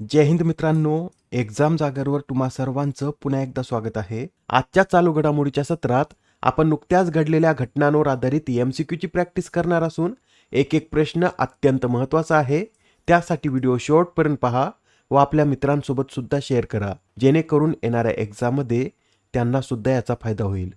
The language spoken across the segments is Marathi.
जय हिंद मित्रांनो एक्झाम जागरवर तुम्हा सर्वांचं पुन्हा एकदा स्वागत आहे. आजच्या चालू घडामोडीच्या सत्रात आपण नुकत्याच घडलेल्या घटनांवर आधारित एम सी क्यूची प्रॅक्टिस करणार असून एक एक प्रश्न अत्यंत महत्त्वाचा आहे. त्यासाठी व्हिडिओ शेवटपर्यंत पहा व आपल्या मित्रांसोबत सुद्धा शेअर करा. जेणेकरून येणाऱ्या एक्झाममध्ये त्यांना सुद्धा याचा फायदा होईल.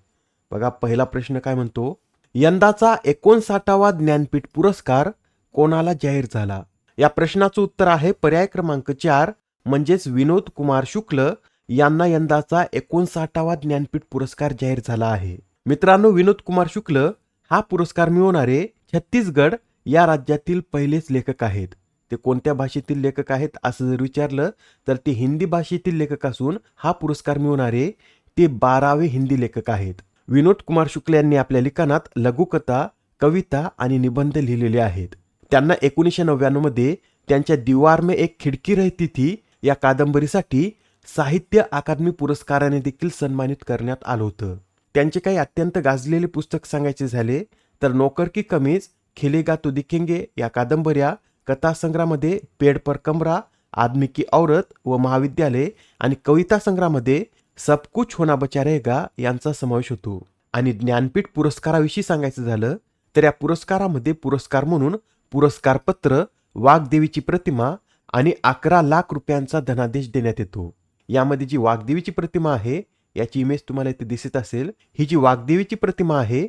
बघा पहिला प्रश्न काय म्हणतो? यंदाचा एकोणसाठावा ज्ञानपीठ पुरस्कार कोणाला जाहीर झाला? या प्रश्नाचं उत्तर आहे पर्याय क्रमांक चार म्हणजेच विनोद कुमार शुक्ल यांना यंदाचा एकोणसाठावा ज्ञानपीठ पुरस्कार जाहीर झाला आहे. मित्रांनो विनोद कुमार शुक्ल हा पुरस्कार मिळवणारे छत्तीसगड या राज्यातील पहिलेच लेखक आहेत. ते कोणत्या भाषेतील लेखक आहेत असं जर विचारलं तर ते हिंदी भाषेतील लेखक असून हा पुरस्कार मिळवणारे ते बारावे हिंदी लेखक आहेत. विनोद कुमार शुक्ल यांनी आपल्या लिखाणात लघुकथा कविता आणि निबंध लिहिलेले आहेत. त्यांना एकोणीसशे नव्याण्णवमध्ये त्यांच्या दीवार में एक खिडकी रहती थी. या कादंबरीसाठी साहित्य अकादमी पुरस्काराने देखील सन्मानित करण्यात आलं होतं. त्यांचे काही अत्यंत गाजलेले पुस्तक सांगायचे झाले तर नोकर की कमीज खिलेगा तो दिखेंगे या कादंबऱ्या कथासंग्रहामध्ये पेड पर कमरा आदमी की औरत व महाविद्यालय आणि कविता संग्रहामध्ये सब कुछ होना बचा रहेगा यांचा समावेश होतो. आणि ज्ञानपीठ पुरस्काराविषयी सांगायचं झालं तर या पुरस्कारामध्ये पुरस्कार म्हणून पुरस्कारपत्र वाघदेवीची प्रतिमा आणि अकरा लाख रुपयांचा धनादेश देण्यात येतो. यामध्ये जी वाघदेवीची प्रतिमा आहे याची इमेज तुम्हाला इथे दिसत असेल. ही जी वाघदेवीची प्रतिमा आहे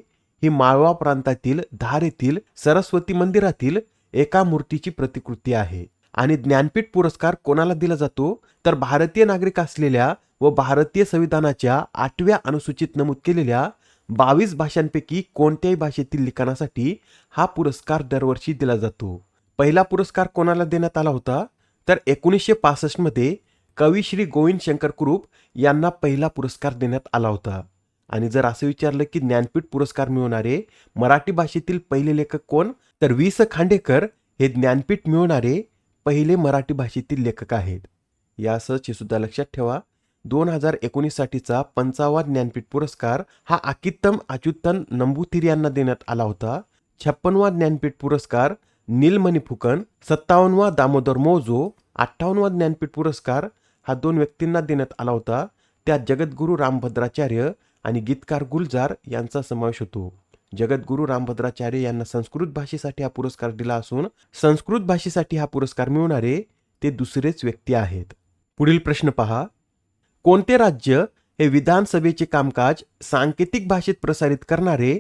ही माळवा प्रांतातील धार येथील सरस्वती मंदिरातील एका मूर्तीची प्रतिकृती आहे. आणि ज्ञानपीठ पुरस्कार कोणाला दिला जातो? तर भारतीय नागरिक असलेल्या व भारतीय संविधानाच्या आठव्या अनुसूचित नमूद केलेल्या बावीस भाषांपैकी कोणत्याही भाषेतील लिखाणासाठी हा पुरस्कार दरवर्षी दिला जातो. पहिला पुरस्कार कोणाला देण्यात आला होता? तर एकोणीसशे पासष्टमध्ये कवी श्री गोविंद शंकर कुरूप यांना पहिला पुरस्कार देण्यात आला होता. आणि जर असं विचारलं की ज्ञानपीठ पुरस्कार मिळवणारे मराठी भाषेतील पहिले लेखक कोण? तर वी स खांडेकर हे ज्ञानपीठ मिळवणारे पहिले मराठी भाषेतील लेखक आहेत. या हे सुद्धा लक्षात ठेवा. दोन हजार एकोणीससाठीचा पंचावा ज्ञानपीठ पुरस्कार हा अकित्तम अच्युतन नंबुथिरी यांना देण्यात आला होता. छप्पनवा ज्ञानपीठ पुरस्कार नीलमणी फुकन सत्तावन्नवा दामोदर मोजो अठ्ठावन्नवा ज्ञानपीठ पुरस्कार हा दोन व्यक्तींना देण्यात आला होता. त्यात जगद्गुरू रामभद्राचार्य आणि गीतकार गुलजार यांचा समावेश होतो. जगद्गुरू रामभद्राचार्य यांना संस्कृत भाषेसाठी हा पुरस्कार दिला असून संस्कृत भाषेसाठी हा पुरस्कार मिळवणारे ते दुसरेच व्यक्ती आहेत. पुढील प्रश्न पहा. कोणते राज्य हे विधानसभेचे कामकाज सांकेतिक भाषेत प्रसारित करणारे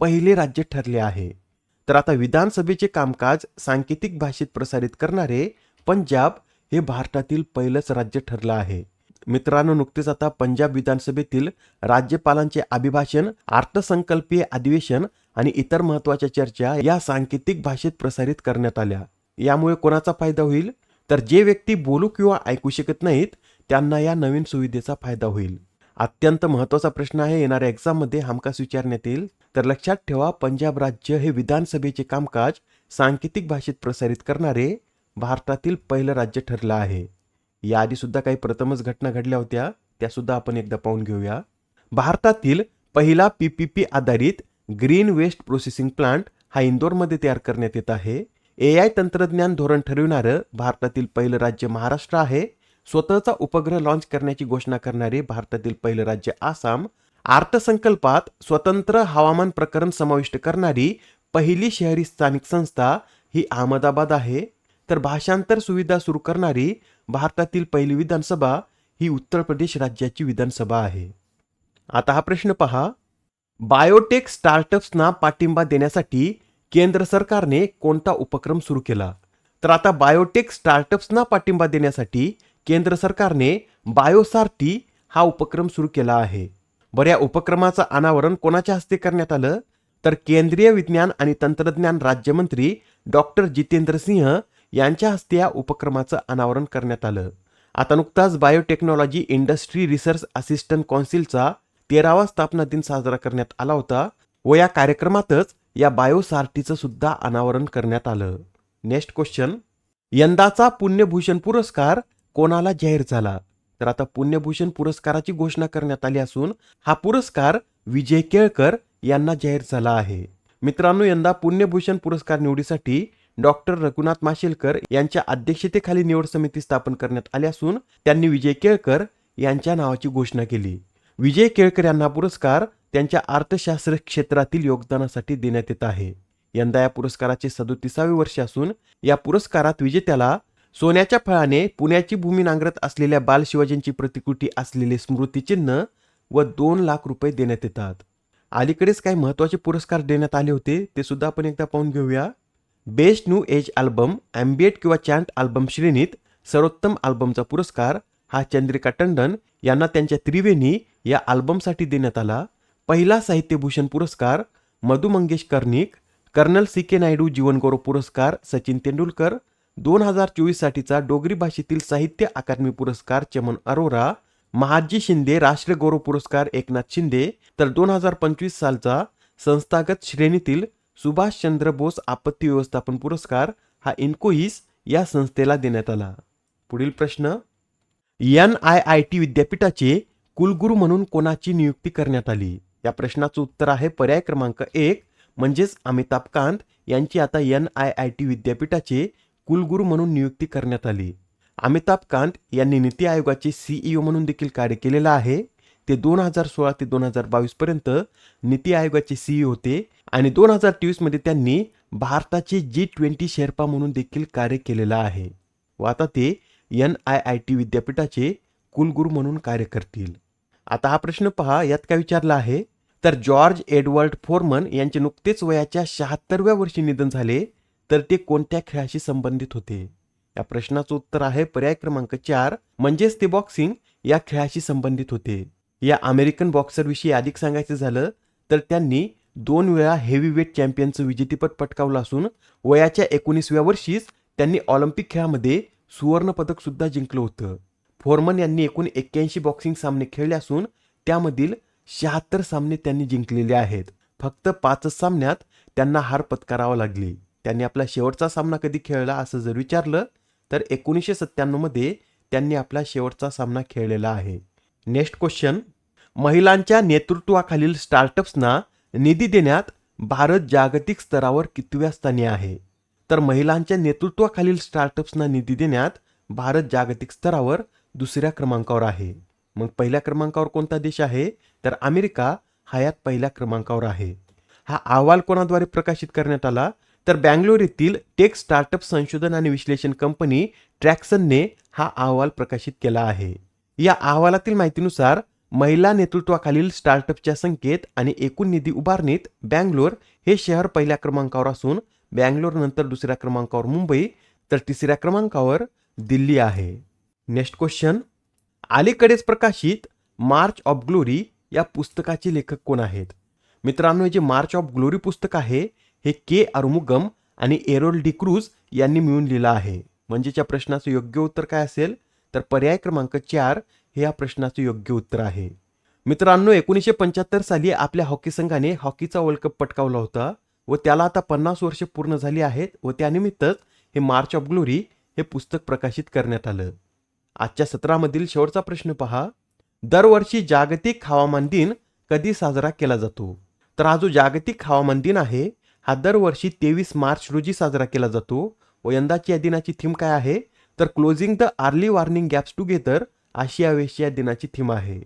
पहिले राज्य ठरले आहे? तर आता विधानसभेचे कामकाज सांकेतिक भाषेत प्रसारित करणारे पंजाब हे भारतातील पहिलंच राज्य ठरलं आहे. मित्रांनो नुकतेच आता पंजाब विधानसभेतील राज्यपालांचे अभिभाषण अर्थसंकल्पीय अधिवेशन आणि इतर महत्त्वाच्या चर्चा या सांकेतिक भाषेत प्रसारित करण्यात आल्या. यामुळे कोणाचा फायदा होईल? तर जे व्यक्ती बोलू किंवा ऐकू शकत नाहीत त्यांना या नवीन सुविधेचा फायदा होईल. अत्यंत महत्त्वाचा प्रश्न आहे येणाऱ्या एक्झाममध्ये हमखास विचारण्यात येईल. तर लक्षात ठेवा पंजाब राज्य हे विधानसभेचे कामकाज सांकेतिक भाषेत प्रसारित करणारे भारतातील पहिलं राज्य ठरलं आहे. याआधी सुद्धा काही प्रथमच घटना घडल्या होत्या त्यासुद्धा आपण एकदा पाहून घेऊया. भारतातील पहिला पीपीपी आधारित ग्रीन वेस्ट प्रोसेसिंग प्लांट हा इंदोरमध्ये तयार करण्यात येत आहे. ए आय तंत्रज्ञान धोरण ठरविणारं भारतातील पहिलं राज्य महाराष्ट्र आहे. स्वतःचा उपग्रह लॉन्च करण्याची घोषणा करणारे भारतातील पहिलं राज्य आसाम अर्थसंकल्पात स्वतंत्र हवामान प्रकरण समाविष्ट करणारी पहिली शहरी स्थानिक संस्था ही अहमदाबाद आहे. तर भाषांतर सुविधा सुरू करणारी भारतातील पहिली विधानसभा ही उत्तर प्रदेश राज्याची विधानसभा आहे. आता हा प्रश्न पहा. बायोटेक स्टार्टअप्सना पाठिंबा देण्यासाठी केंद्र सरकारने कोणता उपक्रम सुरू केला? तर आता बायोटेक स्टार्टअप्सना पाठिंबा देण्यासाठी केंद्र सरकारने बायोसार्टी हा उपक्रम सुरू केला आहे. बऱ्या या उपक्रमाचं अनावरण कोणाच्या हस्ते करण्यात आलं? तर केंद्रीय विज्ञान आणि तंत्रज्ञान राज्यमंत्री डॉक्टर जितेंद्र सिंह यांच्या हस्ते या उपक्रमाचं अनावरण करण्यात आलं. आता नुकताच बायोटेक्नॉलॉजी इंडस्ट्री रिसर्च असिस्टंट कौन्सिलचा तेरावा स्थापना दिन साजरा करण्यात आला होता व या कार्यक्रमातच या बायोसार्टीचं सुद्धा अनावरण करण्यात आलं. Next question. यंदाचा पुण्यभूषण पुरस्कार कोणाला जाहीर झाला? तर आता पुण्यभूषण पुरस्काराची घोषणा करण्यात आली असून हा पुरस्कार विजय केळकर यांना जाहीर झाला आहे. मित्रांनो यंदा पुण्यभूषण पुरस्कार निवडीसाठी डॉक्टर रघुनाथ माशेलकर यांच्या अध्यक्षतेखाली निवड समिती स्थापन करण्यात आली असून त्यांनी विजय केळकर यांच्या नावाची घोषणा केली. विजय केळकर यांना पुरस्कार त्यांच्या अर्थशास्त्र क्षेत्रातील योगदानासाठी देण्यात येत आहे. यंदा या पुरस्काराचे सदोतीसावे वर्ष असून या पुरस्कारात विजेत्याला सोन्याच्या फळाने पुण्याची भूमी नांगरत असलेल्या बाल शिवाजींची प्रतिकृती असलेले स्मृतिचिन्ह व दोन लाख रुपये देण्यात येतात. अलीकडेच काही महत्त्वाचे पुरस्कार देण्यात आले होते ते सुद्धा आपण एकदा पाहून घेऊया. Best new age album ambient किंवा चॅन्ट अल्बम श्रेणीत सर्वोत्तम अल्बमचा पुरस्कार हा चंद्रिका टंडन यांना त्यांच्या त्रिवेणी या अल्बमसाठी देण्यात आला. पहिला साहित्यभूषण पुरस्कार Madhu Mangesh Karnik colonel C K Naidu Jeevangaurav पुरस्कार सचिन तेंडुलकर दोन हजार चोवीससाठीचा डोगरी भाषेतील साहित्य अकादमी पुरस्कार चमन अरोरा महाजी शिंदे राष्ट्रगौरव पुरस्कार एकनाथ शिंदे तर दोन हजार पंचवीस सालचा संस्थागत श्रेणीतील सुभाषचंद्र बोस आपत्ती व्यवस्थापन पुरस्कार हा इन्कोईस या संस्थेला देण्यात आला. पुढील प्रश्न एन आय आय टी विद्यापीठाचे कुलगुरू म्हणून कोणाची नियुक्ती करण्यात आली? या प्रश्नाचं उत्तर आहे पर्याय क्रमांक एक म्हणजेच अमिताभ कांत यांची आता एन आय आय टी विद्यापीठाचे कुलगुरू म्हणून नियुक्ती करण्यात आली. अमिताभ कांत यांनी नीती आयोगाचे सीईओ म्हणून देखील कार्य केलेलं आहे. ते दोन हजार सोळा ते दोन हजार बावीस पर्यंत नीती आयोगाचे सीईओ होते आणि दोन हजार तेवीसमध्ये त्यांनी भारताचे जी ट्वेंटी शेर्पा म्हणून देखील कार्य केलेलं आहे. व आता ते एन आय आय टी विद्यापीठाचे कुलगुरू म्हणून कार्य करतील. आता हा प्रश्न पहा यात काय विचारला आहे? तर जॉर्ज एडवर्ड फोरमन यांचे नुकतेच वयाच्या शहात्तरव्या वर्षी निधन झाले. तर ते कोणत्या खेळाशी संबंधित होते? या प्रश्नाचं उत्तर आहे पर्याय क्रमांक चार म्हणजेच ते बॉक्सिंग या खेळाशी संबंधित होते. या अमेरिकन बॉक्सरविषयी अधिक सांगायचं झालं तर त्यांनी दोन वेळा हेवीवेट चॅम्पियनचं विजेतेपद पटकावलं असून वयाच्या एकोणीसव्या वर्षीच त्यांनी ऑलिम्पिक खेळामध्ये सुवर्णपदक सुद्धा जिंकलं होतं. फोरमन यांनी एकूण एक्क्याऐंशी बॉक्सिंग सामने खेळले असून त्यामधील शहात्तर सामने त्यांनी जिंकलेले आहेत. फक्त पाचच सामन्यात त्यांना हार पत्करावा लागली. त्यांनी आपला शेवटचा सामना कधी खेळला असं जर विचारलं तर एकोणीसशे सत्त्याण्णवमध्ये त्यांनी आपला शेवटचा सामना खेळलेला आहे. नेक्स्ट क्वेश्चन महिलांच्या नेतृत्वाखालील स्टार्टअप्सना निधी देण्यात भारत जागतिक स्तरावर कितव्या स्थानी आहे? तर महिलांच्या नेतृत्वाखालील स्टार्टअप्सना निधी देण्यात भारत जागतिक स्तरावर दुसऱ्या क्रमांकावर आहे. मग पहिल्या क्रमांकावर कोणता देश आहे? तर अमेरिका हा यात पहिल्या क्रमांकावर आहे. हा अहवाल कोणाद्वारे प्रकाशित करण्यात आला? तर बँगलोर येथील टेक स्टार्टअप संशोधन आणि विश्लेषण कंपनी ट्रॅक्सनने हा अहवाल प्रकाशित केला आहे. या अहवालातील माहितीनुसार महिला नेतृत्वाखालील स्टार्टअपच्या संख्येत आणि एकूण निधी उभारणीत बँगलोर हे शहर पहिल्या क्रमांकावर असून बँगलोर नंतर दुसऱ्या क्रमांकावर मुंबई तर तिसऱ्या क्रमांकावर दिल्ली आहे. Next question. अलीकडेच प्रकाशित मार्च ऑफ ग्लोरी या पुस्तकाचे लेखक कोण आहेत? मित्रांनो हे जे मार्च ऑफ ग्लोरी पुस्तक आहे हे के अरुमुगम आणि एरोल डिक्रूज यांनी मिळून लिहिलं आहे. म्हणजेच्या प्रश्नाचं योग्य उत्तर काय असेल? तर पर्याय क्रमांक चार हे या प्रश्नाचं योग्य उत्तर आहे. मित्रांनो एकोणीसशे पंच्याहत्तर साली आपल्या हॉकी संघाने हॉकीचा वर्ल्ड कप पटकावला होता व त्याला आता पन्नास वर्षे पूर्ण झाली आहेत व त्यानिमित्तच हे मार्च ऑफ ग्लोरी हे पुस्तक प्रकाशित करण्यात आलं. आजच्या सत्रामधील शेवटचा प्रश्न पहा. दरवर्षी जागतिक हवामान दिन कधी साजरा केला जातो? तर हा जो जागतिक हवामान दिन आहे हा दरवर्षी तेवीस मार्च रोजी साजरा केला जातो. व यंदाची या दिनाची थीम काय आहे? तर closing the early warning gaps together अशी यावेळी या दिनाची थीम आहे.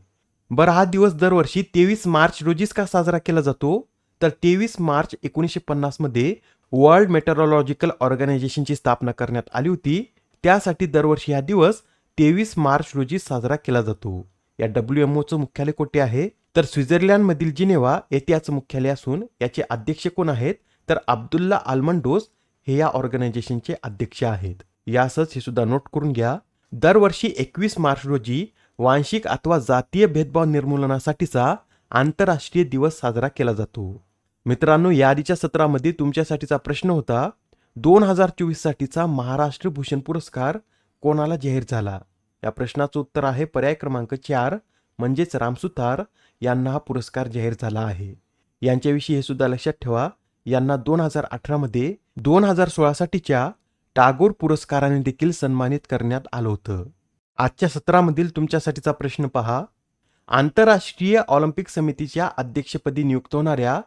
बरं हा दिवस दरवर्षी तेवीस मार्च रोजीच का साजरा केला जातो? तर तेवीस मार्च एकोणीसशे पन्नासमध्ये वर्ल्ड मेटरॉलॉजिकल ऑर्गनायझेशनची स्थापना करण्यात आली होती. त्यासाठी दरवर्षी हा दिवस तेवीस मार्च रोजी साजरा केला जातो. या डब्ल्यू एम ओचं मुख्यालय कोठे आहे? तर स्वित्झर्लंडमधील जिनेवा येथे याचं मुख्यालय असून याचे अध्यक्ष कोण आहेत? तर अब्दुल्ला आल्मंडोस हे या ऑर्गनायझेशनचे अध्यक्ष आहेत. यासच हे सुद्धा नोट करून घ्या. दरवर्षी एकवीस मार्च रोजी वांशिक अथवा जातीय भेदभाव निर्मूलनासाठीचा आंतरराष्ट्रीय दिवस साजरा केला जातो. मित्रांनो यादीच्या सत्रामध्ये तुमच्यासाठीचा प्रश्न होता दोन हजार चोवीससाठीचा महाराष्ट्र भूषण पुरस्कार कोणाला जाहीर झाला? या प्रश्नाचं उत्तर आहे पर्याय क्रमांक चार म्हणजेच रामसुतार यांना हा पुरस्कार जाहीर झाला आहे. यांच्याविषयी हे सुद्धा लक्षात ठेवा. यांना दोन हजार अठरामध्ये दोन हजार सोळासाठीच्या टागोर पुरस्काराने देखील सन्मानित करण्यात आलं होतं. आजच्या सत्रामधील तुमच्यासाठीचा प्रश्न पहा. आंतरराष्ट्रीय ऑलिम्पिक समितीच्या अध्यक्षपदी नियुक्त होणाऱ्या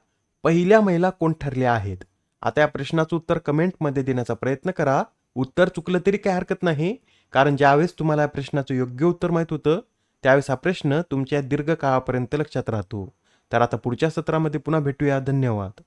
पहिल्या महिला कोण ठरल्या आहेत? आता या प्रश्नाचं उत्तर कमेंटमध्ये देण्याचा प्रयत्न करा. उत्तर चुकलं तरी काही हरकत नाही कारण ज्यावेळेस तुम्हाला या प्रश्नाचं योग्य उत्तर माहीत होतं त्यावेळेस हा प्रश्न तुमच्या दीर्घकाळापर्यंत लक्षात राहतो. तर आता पुढच्या सत्रामध्ये पुन्हा भेटूया. धन्यवाद.